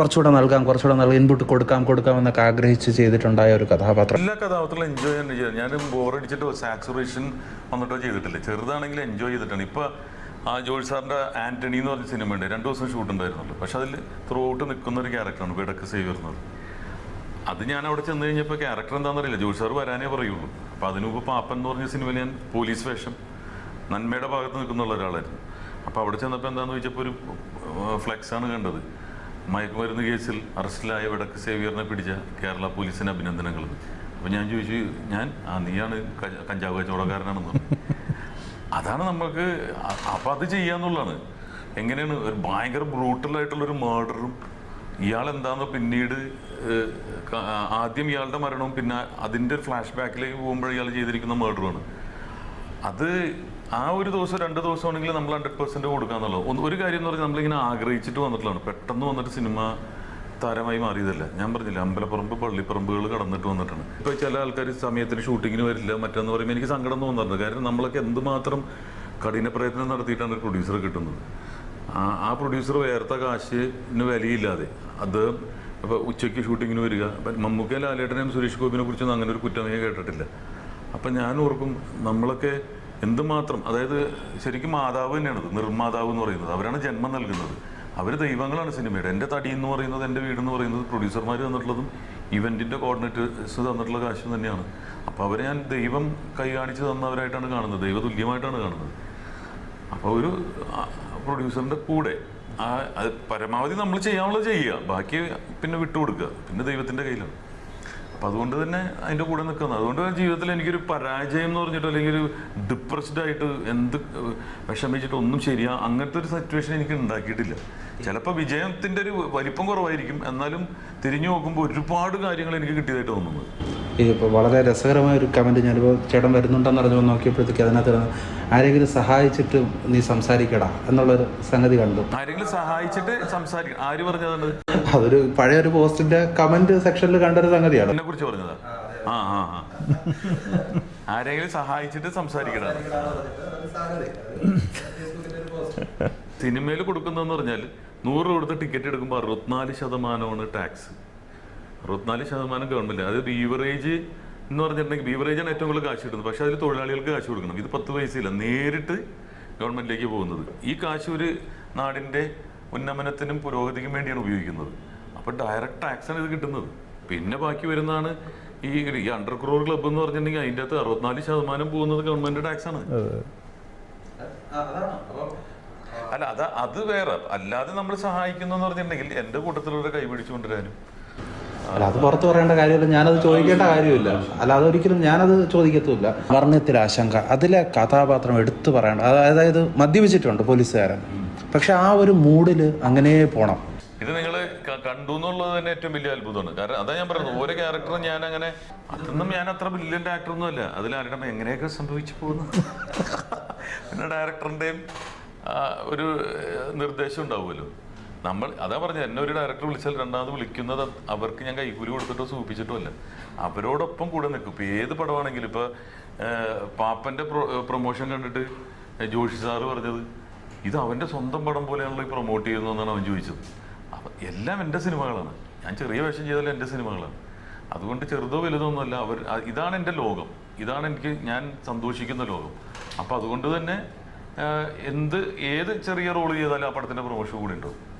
കുറച്ചുകൂടെ നൽകാം കുറച്ചുകൂടെ നൽകാം ഇൻപുട്ട് കൊടുക്കാം കൊടുക്കാം എന്നൊക്കെ ആഗ്രഹിച്ച് ചെയ്തിട്ടുണ്ടായ ഒരു കഥാപാത്രം. എല്ലാ കഥാപാത്രങ്ങളും എൻജോയ് ചെയ്യാൻ ചെയ്യാം ഞാൻ ബോറടിച്ചിട്ടോ സാച്ചുറേഷൻ വന്നിട്ടോ ചെയ്തിട്ടില്ല. ചെറുതാണെങ്കിൽ എൻജോയ് ചെയ്തിട്ടാണ്. ഇപ്പൊ ആ ജോൾ സാറിന്റെ ആന്റണി എന്ന് പറഞ്ഞ സിനിമയുണ്ട് രണ്ടു ദിവസം ഷൂട്ട് ഉണ്ടായിരുന്നുള്ളൂ. പക്ഷെ അതിൽ ത്രൂ ഔട്ട് നിൽക്കുന്ന ഒരു ക്യാരക്ടറാണ് വിടക്ക് സേവ് വരുന്നത്. അത് ഞാൻ അവിടെ ചെന്ന് കഴിഞ്ഞപ്പോൾ ക്യാരക്ടർ എന്താണെന്നറിയില്ല. ജോയ് സാർ വരാനേ പറയുള്ളൂ. അപ്പൊ അതിനുമ്പ് പാപ്പൻ എന്ന് പറഞ്ഞ സിനിമയിൽ ഞാൻ പോലീസ് വേഷം നന്മയുടെ ഭാഗത്ത് നിൽക്കുന്ന ഒരാളായിരുന്നു. അപ്പൊ അവിടെ ചെന്നപ്പോൾ എന്താണെന്ന് ചോദിച്ചപ്പോൾ ഒരു ഫ്ലെക്സ് ആണ് കണ്ടത്. മയക്കുമരുന്ന് കേസിൽ അറസ്റ്റിലായ വടക്ക് സേവിയറിനെ പിടിച്ച കേരള പോലീസിന് അഭിനന്ദനങ്ങൾ. അപ്പോൾ ഞാൻ ചോദിച്ചു ഞാൻ ആ നീയാണ് കഞ്ചാവ് കച്ചവടക്കാരനാണെന്ന്? പറഞ്ഞു അതാണ് നമുക്ക് അപ്പോൾ അപ്പൊ അത് ചെയ്യാന്നുള്ളതാണ് എങ്ങനെയാണ് ഒരു ഭയങ്കര ഒരു മേർഡറും ഇയാൾ എന്താന്ന് പിന്നീട് ആദ്യം ഇയാളുടെ മരണവും പിന്നെ അതിന്റെ ഒരു ഫ്ലാഷ് ബാക്കിലേക്ക് പോകുമ്പോൾ ഇയാൾ ചെയ്തിരിക്കുന്ന മേർഡറുമാണ് അത് ആ ഒരു ദിവസം രണ്ട് ദിവസമാണെങ്കിൽ നമ്മൾ ഹൺഡ്രഡ് പെർസെന്റ് കൊടുക്കാന്നുള്ളത്. ഒന്ന് ഒരു കാര്യം എന്ന് പറഞ്ഞാൽ നമ്മളിങ്ങനെ ആഗ്രഹിച്ചിട്ട് വന്നിട്ടുള്ളതാണ്. പെട്ടെന്ന് വന്നിട്ട് സിനിമ താരമായി മാറിയതല്ല. ഞാൻ പറഞ്ഞില്ല അമ്പലപ്പറമ്പ് പള്ളിപ്പറമ്പുകൾ കടന്നിട്ട് വന്നിട്ടാണ്. ഇപ്പൊ ചില ആൾക്കാർ സമയത്തിന് ഷൂട്ടിങ്ങിന് വരില്ല മറ്റെന്ന് പറയുമ്പോൾ എനിക്ക് സങ്കടം തോന്നാറുണ്ട്. കാരണം നമ്മളൊക്കെ എന്തുമാത്രം കഠിന പ്രയത്നം നടത്തിയിട്ടാണ് ഒരു പ്രൊഡ്യൂസർ കിട്ടുന്നത്. ആ പ്രൊഡ്യൂസർ വേർത്ത കാശിന് വിലയില്ലാതെ. അത് ഇപ്പൊ ഉച്ചയ്ക്ക് ഷൂട്ടിങ്ങിന് വരിക. മമ്മൂക്ക ലാലേട്ടനെയും സുരേഷ് ഗോപിനെ കുറിച്ചൊന്നും അങ്ങനെ ഒരു കുറ്റമേ കേട്ടിട്ടില്ല. അപ്പം ഞാൻ ഓർക്കും നമ്മളൊക്കെ എന്തുമാത്രം അതായത് ശരിക്കും മാതാവ് തന്നെയാണത് നിർമ്മാതാവ് എന്ന് പറയുന്നത്. അവരാണ് ജന്മം നൽകുന്നത്. അവർ ദൈവങ്ങളാണ് സിനിമയുടെ. എന്റെ തടി എന്ന് പറയുന്നത് എന്റെ വീട് എന്ന് പറയുന്നത് പ്രൊഡ്യൂസർമാർ തന്നിട്ടുള്ളതും ഇവന്റിന്റെ കോർഡിനേറ്റേഴ്സ് തന്നിട്ടുള്ള കാശും തന്നെയാണ്. അപ്പോൾ അവരെ ഞാൻ ദൈവം കൈ കാണിച്ച് തന്നവരായിട്ടാണ് കാണുന്നത് ദൈവ തുല്യമായിട്ടാണ് കാണുന്നത്. അപ്പോൾ ഒരു പ്രൊഡ്യൂസറിന്റെ കൂടെ ആ പരമാവധി നമ്മൾ ചെയ്യാനുള്ളത് ചെയ്യുക. ബാക്കി പിന്നെ വിട്ടുകൊടുക്കുക. പിന്നെ ദൈവത്തിന്റെ കയ്യിലാണ്. അപ്പം അതുകൊണ്ട് തന്നെ അതിന്റെ കൂടെ നിൽക്കുന്നത് അതുകൊണ്ട് ജീവിതത്തിൽ എനിക്കൊരു പരാജയം എന്ന് പറഞ്ഞിട്ട് അല്ലെങ്കിൽ ഒരു ഡിപ്രസ്ഡ് ആയിട്ട് എന്ത് വിഷമിച്ചിട്ട് ഒന്നും ശരിയാ അങ്ങനത്തെ ഒരു സിറ്റുവേഷൻ എനിക്ക് ഉണ്ടാക്കിയിട്ടില്ല. ചിലപ്പോൾ വിജയത്തിന്റെ ഒരു വലിപ്പം കുറവായിരിക്കും. എന്നാലും തിരിഞ്ഞു നോക്കുമ്പോൾ ഒരുപാട് കാര്യങ്ങൾ എനിക്ക് കിട്ടിയതായിട്ട് തോന്നുന്നത് ഇപ്പോൾ വളരെ രസകരമായ ഒരു കമന്റ് ഞാനിപ്പോൾ ചേട്ടൻ വരുന്നുണ്ടെന്ന് അറിഞ്ഞു നോക്കിയപ്പോഴത്തേക്ക് അതിനകത്ത് ആരെങ്കിലും സഹായിച്ചിട്ട് നീ സംസാരിക്കടാ എന്നുള്ളൊരു സംഗതി കണ്ടു. ആരെങ്കിലും സഹായിച്ചിട്ട് സംസാരിക്കണം ആര് പറഞ്ഞതാണ്? അതൊരു പഴയ ഒരു പോസ്റ്റിന്റെ കമന്റ് സെക്ഷനിൽ കണ്ടൊരു സംഗതിയാണ്. എന്നെ കുറിച്ച് പറഞ്ഞതാ? ആ ആ ആരെങ്കിലും സഹായിച്ചിട്ട് സംസാരിക്കണം സിനിമയിൽ കൊടുക്കുന്നതെന്ന് പറഞ്ഞാൽ നൂറ് കൊടുത്ത് ടിക്കറ്റ് എടുക്കുമ്പോൾ അറുപത്തിനാല് ശതമാനമാണ് ടാക്സ് അറുപത്തിനാല് ശതമാനം ഗവൺമെന്റ്. അത് ബീവറേജ് എന്ന് പറഞ്ഞിട്ടുണ്ടെങ്കിൽ ബീവറേജാണ് ഏറ്റവും കൂടുതൽ കാശ് കിട്ടുന്നത്. പക്ഷേ അതിൽ തൊഴിലാളികൾക്ക് കാശ് കൊടുക്കണം. ഇത് പത്ത് പൈസയില്ല. നേരിട്ട് ഗവൺമെന്റിലേക്ക് പോകുന്നത്. ഈ കാശ് ഒരു നാടിന്റെ ഉന്നമനത്തിനും പുരോഗതിക്കും വേണ്ടിയാണ് ഉപയോഗിക്കുന്നത്. അപ്പോൾ ഡയറക്റ്റ് ടാക്സ് ആണ് ഇത് കിട്ടുന്നത്. പിന്നെ ബാക്കി വരുന്നതാണ് ഈ ഈ അണ്ടർ ക്രോർ ക്ലബ്ബ് എന്ന് പറഞ്ഞിട്ടുണ്ടെങ്കിൽ അതിന്റെ അകത്ത് അറുപത്തിനാല് ശതമാനം പോകുന്നത് ഗവൺമെന്റ് ടാക്സ് ആണ്. അല്ല അത് അത് വേറെ. അല്ലാതെ നമ്മൾ സഹായിക്കുന്നു എന്ന് പറഞ്ഞിട്ടുണ്ടെങ്കിൽ എന്റെ കൂട്ടത്തിലുള്ള കൈ പിടിച്ചു കൊണ്ടുവരാനും അല്ല അത് പുറത്ത് പറയേണ്ട കാര്യമില്ല. ഞാനത് ചോദിക്കേണ്ട കാര്യമില്ല. അല്ല അതൊരിക്കലും ഞാനത് ചോദിക്കത്തുമില്ല. വർണത്തിൽ ആശങ്ക അതിലെ കഥാപാത്രം എടുത്തു പറയേണ്ട അത് അതായത് മദ്യപിച്ചിട്ടുണ്ട് പോലീസുകാരൻ. പക്ഷെ ആ ഒരു മൂഡിൽ അങ്ങനെ പോണം. ഇത് നിങ്ങൾ കണ്ടു എന്നുള്ളത് തന്നെ ഏറ്റവും വലിയ അത്ഭുതമാണ്. കാരണം അതാ ഞാൻ പറയുന്നത് ഓരോ ക്യാരക്ടറും ഞാൻ അങ്ങനെ അതൊന്നും ഞാൻ അത്ര ബ്രില്യന്റ് ആക്ടറൊന്നും അല്ല. അതിൽ ആരുടെ എങ്ങനെയൊക്കെ സംഭവിച്ചു പോകുന്നു? പിന്നെ ഡയറക്ടറിന്റെയും ഒരു നിർദ്ദേശം ഉണ്ടാവുമല്ലോ. നമ്മൾ അതാ പറഞ്ഞത് എന്നെ ഒരു ഡയറക്ടർ വിളിച്ചാൽ രണ്ടാമത് വിളിക്കുന്നത് അവർക്ക് ഞാൻ കൈക്കൂലി കൊടുത്തിട്ടോ സൂപ്പിച്ചിട്ടോ അല്ല അവരോടൊപ്പം കൂടെ നിൽക്കും. ഇപ്പം ഏത് പടമാണെങ്കിലും ഇപ്പോൾ പാപ്പന്റെ പ്രൊ പ്രൊമോഷൻ കണ്ടിട്ട് ജോഷി സാറ് പറഞ്ഞത് ഇത് അവന്റെ സ്വന്തം പടം പോലെയാണല്ലോ ഈ പ്രൊമോട്ട് ചെയ്യുന്നതെന്നാണ് അവൻ ചോദിച്ചത്. അപ്പം എല്ലാം എന്റെ സിനിമകളാണ്. ഞാൻ ചെറിയ വേഷം ചെയ്താലും എന്റെ സിനിമകളാണ്. അതുകൊണ്ട് ചെറുതോ വലുതോ ഒന്നുമല്ല അവർ ഇതാണ് എന്റെ ലോകം. ഇതാണ് എനിക്ക് ഞാൻ സന്തോഷിക്കുന്ന ലോകം. അപ്പം അതുകൊണ്ട് തന്നെ എന്ത് ഏത് ചെറിയ റോൾ ചെയ്താലും ആ പടത്തിന്റെ പ്രൊമോഷൻ കൂടി ഉണ്ടാവും.